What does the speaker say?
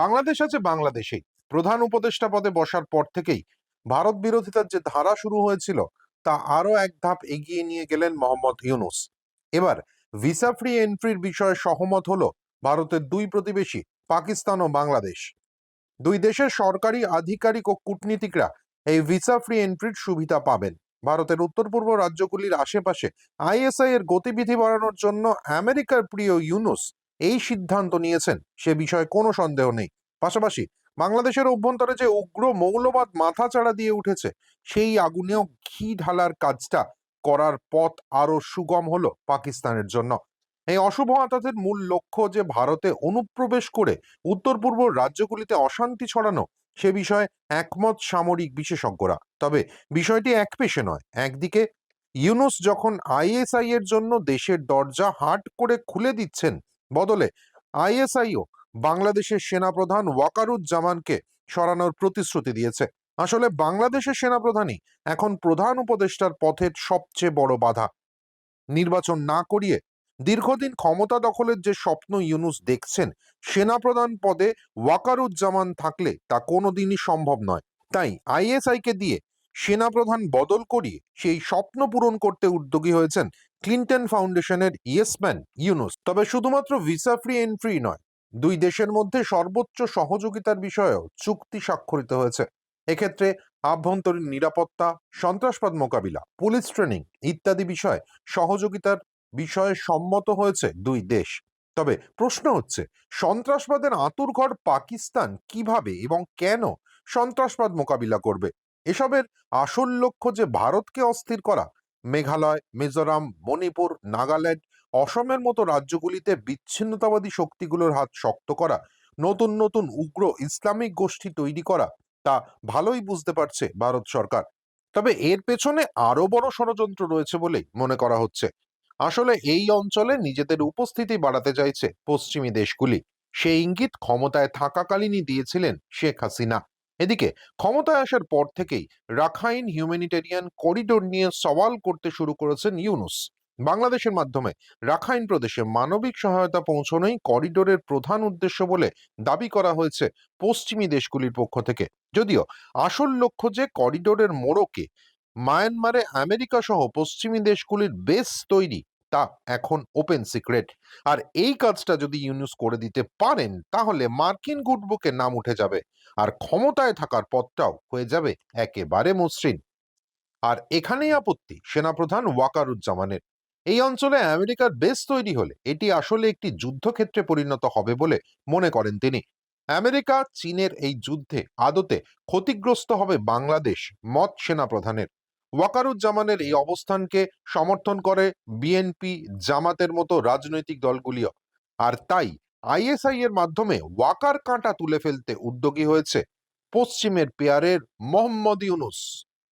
বাংলাদেশ আছে বাংলাদেশেই। প্রধান উপদেষ্টা পদে বসার পর থেকেই ভারত বিরোধিতার যে ধারা শুরু হয়েছিল, তা আরও এক ধাপ এগিয়ে নিয়ে গেলেন মোহাম্মদ ইউনুস। এবার ভিসা ফ্রি এন্ট্রির বিষয়ে সহমত হলো ভারতের দুই প্রতিবেশী, পাকিস্তান ও বাংলাদেশ। দুই দেশের সরকারি, আধিকারিক ও কূটনীতিকরা এই ভিসা ফ্রি এন্ট্রির সুবিধা পাবেন। ভারতের উত্তর পূর্ব রাজ্যগুলির আশেপাশে আইএসআই এর গতিবিধি বাড়ানোর জন্য আমেরিকার প্রিয় ইউনুস এই সিদ্ধান্ত নিয়েছেন, সে বিষয়ে কোনো সন্দেহ নেই। পাশাপাশি বাংলাদেশের অভ্যন্তরে যে উগ্র মৌলবাদ মাথাচাড়া দিয়ে উঠেছে, সেই আগুনেও ঘি ঢালার কাজটা করার পথ আরও সুগম হলো পাকিস্তানের জন্য। এই অশুভ আতাতের মূল লক্ষ্য যে ভারতে অনুপ্রবেশ করে উত্তর পূর্ব রাজ্যগুলিতে অশান্তি ছড়ানো, সে বিষয়ে একমত সামরিক বিশেষজ্ঞরা। তবে বিষয়টি এক পেশে নয়, একদিকে ইউনুস যখন আইএসআই এর জন্য দেশের দরজা হাট করে খুলে দিচ্ছেন বদলে আইএসআইও বাংলাদেশের সেনাপ্রধান ওয়াকারুজ্জামানকে সরানোর প্রতিশ্রুতি দিয়েছে। আসলে বাংলাদেশের সেনাপ্রধানই এখন প্রধান উপদেষ্টার পথের সবচেয়ে বড় বাধা। নির্বাচন না করিয়ে দীর্ঘদিন ক্ষমতা দখলের যে স্বপ্ন ইউনুস দেখছেন, সেনাপ্রধান পদে ওয়াকারুজ্জামান থাকলে তা কোনোদিনই সম্ভব নয়। তাই আইএসআইকে দিয়ে সেনাপ্রধান বদল করিয়ে সেই স্বপ্ন পূরণ করতে উদ্যোগী হয়েছেন ক্লিন্টন ফাউন্ডেশনের ইয়েসম্যান ইউনুস তবে শুধুমাত্র ভিসা ফ্রি এন্ট্রি নয়, দুই দেশের মধ্যে সর্বোচ্চ সহযোগিতার বিষয়েও চুক্তি স্বাক্ষরিত হয়েছে। এক্ষেত্রে আভ্যন্তরীণ নিরাপত্তা, সন্ত্রাসবাদ মোকাবিলা, পুলিশ ট্রেনিং ইত্যাদি বিষয়ে সহযোগিতার বিষয়ে সম্মত হয়েছে দুই দেশ। তবে প্রশ্ন হচ্ছে, সন্ত্রাসবাদের আঁতুরঘর পাকিস্তান কীভাবে এবং কেন সন্ত্রাসবাদ মোকাবিলা করবে? এসবের আসল লক্ষ্য যে ভারতকে অস্থির করা মেঘালয়, মিজোরাম, মণিপুর, নাগাল্যান্ড অসমের মতো রাজ্যগুলিতে বিচ্ছিন্নতাবাদী শক্তিগুলোর হাত শক্ত করা, নতুন নতুন উগ্র ইসলামিক গোষ্ঠী তৈরি করা, তা ভালোই বুঝতে পারছে ভারত সরকার। তবে এর পেছনে আরও বড় ষড়যন্ত্র রয়েছে বলেই মনে করা হচ্ছে। আসলে এই অঞ্চলে নিজেদের উপস্থিতি বাড়াতে চাইছে পশ্চিমী দেশগুলি। সেই ইঙ্গিত ক্ষমতায় থাকাকালীনই দিয়েছিলেন শেখ হাসিনা। এদিকে, ক্ষমতায় আসার পর থেকেই রাখাইন হিউম্যানিটেরিয়ান করিডোর নিয়ে সওয়াল করতে শুরু করেছেন ইউনুস। বাংলাদেশের মাধ্যমে রাখাইন প্রদেশে মানবিক সহায়তা পৌঁছানোই করিডোরের প্রধান উদ্দেশ্য বলে দাবি করা হয়েছে পশ্চিমী দেশগুলির পক্ষ থেকে। যদিও আসল লক্ষ্য যে করিডোরের মোড়কে মায়ানমারে আমেরিকা সহ পশ্চিমী দেশগুলির বেস তৈরি তা এখন ওপেন সিক্রেট আর এই কাজটা যদি ইউনুস করে দিতে পারেন, তাহলে মার্কিন গুডবুকে নাম উঠে যাবে আর ক্ষমতায় থাকার পথটাও হয়ে যাবে একেবারে মসৃণ। আর এখানেই আপত্তি সেনাপ্রধান ওয়াকারুজ্জামানের। এই অঞ্চলে আমেরিকার বেস তৈরি হলে এটি আসলে একটি যুদ্ধক্ষেত্রে পরিণত হবে বলে মনে করেন তিনি। আমেরিকা, চীনের এই যুদ্ধে আদতে ক্ষতিগ্রস্ত হবে বাংলাদেশ মত সেনাপ্রধানের। ওয়াকারুজ্জামানের এই অবস্থানকে সমর্থন করে বিএনপি জামাতের মতো রাজনৈতিক দলগুলিও। আর তাই আইএসআই এর মাধ্যমে ওয়াকার কাঁটা তুলে ফেলতে উদ্যোগী হয়েছে পশ্চিমের পেয়ারের মোহাম্মদ ইউনুস।